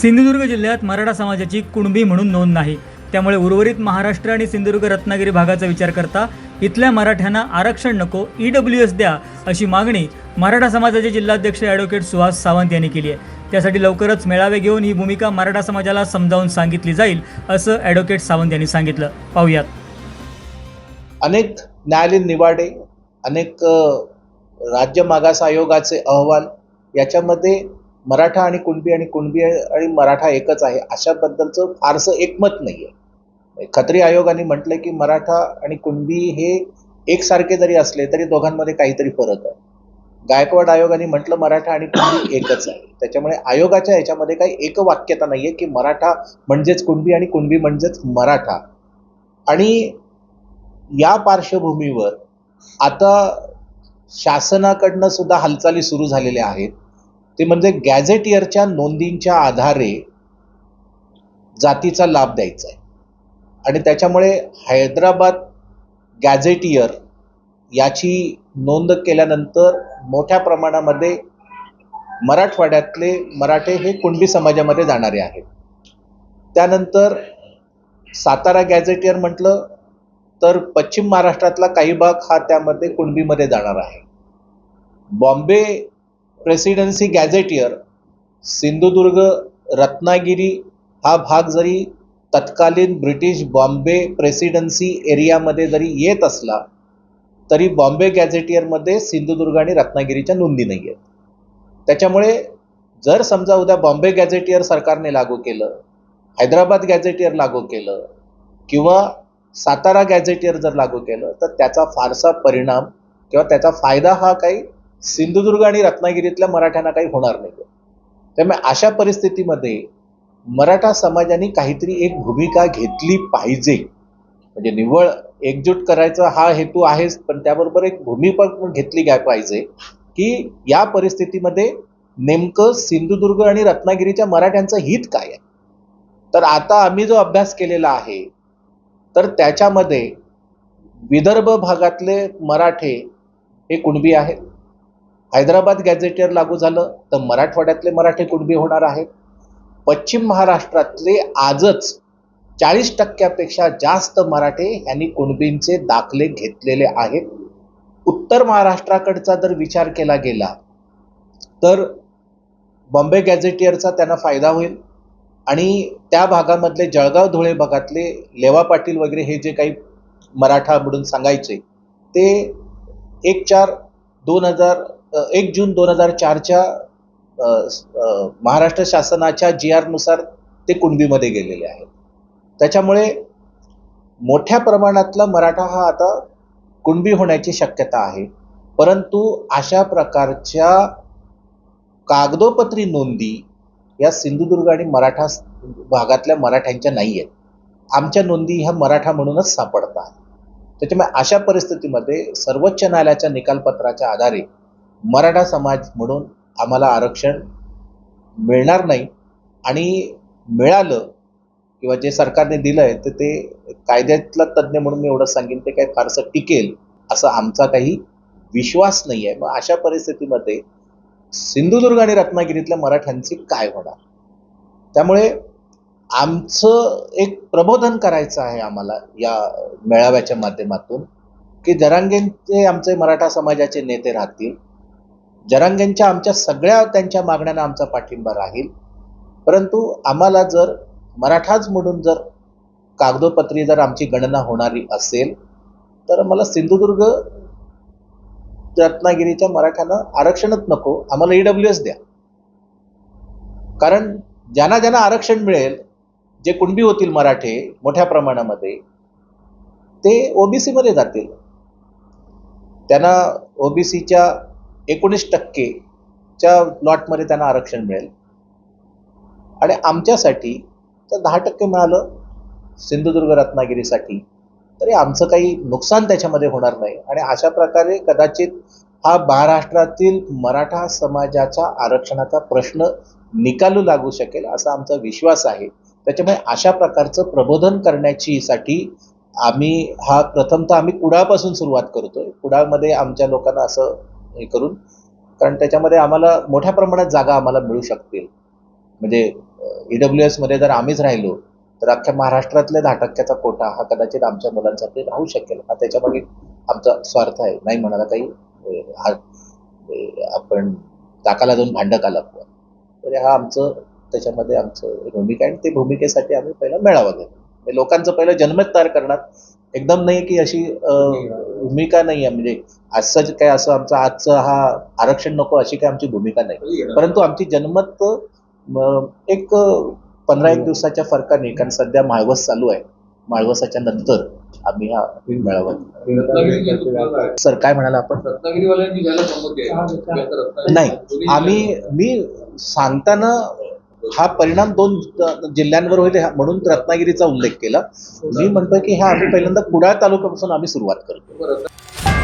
सिंधुदुर्ग जिल्ह्यात मराठा समाजाची कुणबी म्हणून नोंद नाही. त्यामुळे उर्वरित महाराष्ट्र आणि सिंधुदुर्ग रत्नागिरी भागाचा विचार करता इथल्या मराठ्यांना आरक्षण नको ई डब्ल्यू एस द्या अशी मागणी मराठा समाजाचे जिल्हाध्यक्ष ॲडव्होकेट सुहास सावंत यांनी केली आहे. त्यासाठी लवकरच मेळावे घेऊन ही भूमिका मराठा समाजाला समजावून सांगितली जाईल असं ॲडव्होकेट सावंत यांनी सांगितलं. पाहूयात. अनेक न्यायालयीन निवाडे अनेक राज्य मागास आयोगाचे अहवाल याच्यामध्ये मराठा आणि कुणबी आणि कुणबी आणि मराठा एकच आहे अशाबद्दलचं फारसं एकमत नाही आहे खत्री आयोगाने म्हटलं की मराठा आणि कुणबी हे एकसारखे जरी असले तरी दोघांमध्ये काहीतरी फरक आहे. गायकवाड आयोगाने म्हटलं मराठा आणि कुणबी एकच आहे. त्याच्यामुळे आयोगाच्या ह्याच्यामध्ये काही एकवाक्यता नाही आहे की मराठा म्हणजेच कुणबी आणि कुणबी म्हणजेच मराठा. आणि या पार्श्वभूमीवर आता शासनाकडनं सुद्धा हालचाली सुरू झालेल्या आहेत. ते म्हणजे गॅझेटियरच्या नोंदींच्या आधारे जातीचा लाभ द्यायचा आहे. आणि त्याच्यामुळे हैदराबाद गॅझेटियर याची नोंद केल्यानंतर मोठ्या प्रमाणामध्ये मराठवाड्यातले मराठे हे कुणबी समाजामध्ये जाणारे आहेत. त्यानंतर सातारा गॅझेटियर म्हटलं तर पश्चिम महाराष्ट्रातला काही भाग हा त्यामध्ये कुणबीमध्ये जाणार आहे. बॉम्बे प्रेसिडेन्सी गॅझेटियर सिंधुदुर्ग रत्नागिरी हा भाग जरी तत्कालीन ब्रिटिश बॉम्बे प्रेसिडेन्सी एरियामध्ये जरी येत असला तरी बॉम्बे गॅझेटियरमध्ये सिंधुदुर्ग आणि रत्नागिरीच्या नोंदी नाही आहेत त्याच्यामुळे जर समजा उद्या बॉम्बे गॅझेटियर सरकारने लागू केलं हैदराबाद गॅझेटियर लागू केलं किंवा सातारा गॅझेटियर जर लागू केलं तर त्याचा फारसा परिणाम किंवा त्याचा फायदा हा काही सिंधुदुर्ग आणि रत्नागिरीतल्या मराठ्यांना काही होणार नाही. त्यामुळे अशा परिस्थितीमध्ये मराठा समाजाने काहीतरी एक भूमिका घेतली पाहिजे. म्हणजे निव्वळ एकजूट करायचा हा हेतू आहेच पण त्याबरोबर एक भूमिका पण घेतली घ्या पाहिजे की या परिस्थितीमध्ये नेमकं सिंधुदुर्ग आणि रत्नागिरीच्या मराठ्यांचं हित काय आहे? तर आता आम्ही जो अभ्यास केलेला आहे तर त्याच्यामध्ये विदर्भ भागातले मराठे हे कुणबी आहेत? हैदराबाद गॅझेटियर लागू झालं तर मराठवाड्यातले मराठे कुणबी होणार आहेत? पश्चिम महाराष्ट्रातले आजच चाळीस टक्क्यापेक्षा जास्त मराठे यांनी कुणबींचे दाखले घेतलेले आहेत. उत्तर महाराष्ट्राकडचा जर विचार केला गेला तर बॉम्बे गॅझेटियरचा त्यांना फायदा होईल. आणि त्या भागामधले जळगाव धुळे भागातले लेवा पाटील वगैरे हे जे काही मराठा म्हणून सांगायचे ते एक चार दोन हजार एक जून दोन हजार चारच्या महाराष्ट्र शासनाच्या जी आरनुसार ते कुणबीमध्ये गेलेले आहेत. त्याच्यामुळे मोठ्या प्रमाणातला मराठा हा आता कुणबी होण्याची शक्यता आहे. परंतु अशा प्रकारच्या कागदोपत्री नोंदी या सिंधुदुर्ग आणि मराठा भागातल्या मराठ्यांच्या नाही आहेत आमच्या नोंदी ह्या मराठा म्हणूनच सापडतात. त्याच्यामुळे अशा परिस्थितीमध्ये सर्वोच्च न्यायालयाच्या निकालपत्राच्या आधारे मराठा समाज म्हणून आम्हाला आरक्षण मिळणार नाही आणि मिळालं किंवा जे सरकारने दिलं आहे तर ते कायद्यातला तज्ज्ञ म्हणून मी एवढं सांगेन ते काही फारसं टिकेल असा आमचा काही विश्वास नाही आहे. मग अशा परिस्थितीमध्ये सिंधुदुर्ग आणि रत्नागिरीतल्या मराठ्यांचे काय होणार? त्यामुळे आमचं एक प्रबोधन करायचं आहे आम्हाला या मेळाव्याच्या माध्यमातून की जरांगेंचे आमचे मराठा समाजाचे नेते राहतील जरांगेंच्या आमच्या सगळ्या त्यांच्या मागण्यांना आमचा पाठिंबा राहील. परंतु आम्हाला जर मराठाच म्हणून जर कागदोपत्री जर आमची गणना होणारी असेल तर मला सिंधुदुर्ग रत्नागिरीच्या मराठ्यांना आरक्षणच नको आम्हाला ई डब्ल्यू एस द्या. कारण ज्यांना ज्यांना आरक्षण मिळेल जे कुणबी होतील मराठे मोठ्या प्रमाणामध्ये ते ओबीसीमध्ये जातील. त्यांना ओबीसीच्या एकोणीस टक्केच्या लॉटमध्ये त्यांना आरक्षण मिळेल. आणि आमच्यासाठी तर दहा टक्के मिळालं सिंधुदुर्ग रत्नागिरीसाठी तरी आमचं काही नुकसान त्याच्यामध्ये होणार नाही. आणि अशा प्रकारे कदाचित हा महाराष्ट्रातील मराठा समाजाच्या आरक्षणाचा प्रश्न निकालू लागू शकेल असा आमचा विश्वास आहे. त्याच्यामुळे अशा प्रकारचं प्रबोधन करण्याची साठी आम्ही हा प्रथमतः आम्ही कुडाळपासून सुरुवात करतोय. कुडाळमध्ये आमच्या लोकांना असं हे करून कारण त्याच्यामध्ये आम्हाला मोठ्या प्रमाणात जागा आम्हाला मिळू शकतील. म्हणजे ई डब्ल्यू एसमध्ये जर आम्हीच राहिलो तर अख्ख्या महाराष्ट्रातल्या दहा टक्क्याचा कोटा हा कदाचित आमच्या मुलांसाठी राहू शकेल. हा त्याच्यामागे आमचा स्वार्थ आहे. नाही म्हणाला काही हा आपण ताकाला जाऊन भांडं आला तर हा आमचं त्याच्यामध्ये आमचं भूमिका आहे. आणि ते भूमिकेसाठी आम्ही पहिला मेळावा घेतो. म्हणजे लोकांचं पहिलं जनमत तयार करणार. एकदम नाही की अशी भूमिका नाही आहे. म्हणजे असं काय असं आमचं आजचं हा आरक्षण नको अशी काय आमची भूमिका नाही. परंतु आमची जनमत एक पंधरा एक दिवसाच्या फरकाने कारण सध्या माळवस चालू आहे. माळवसाच्या नंतर आम्ही हा मेळावा सर काय म्हणाला आपण? नाही. आम्ही मी सांगताना हा परिणाम दोन जिल्ह्यांवर होईल म्हणून रत्नागिरीचा उल्लेख केला. मी म्हणतोय की हा आम्ही पहिल्यांदा कुडाळ तालुक्यापासून आम्ही सुरुवात करतो बरोबर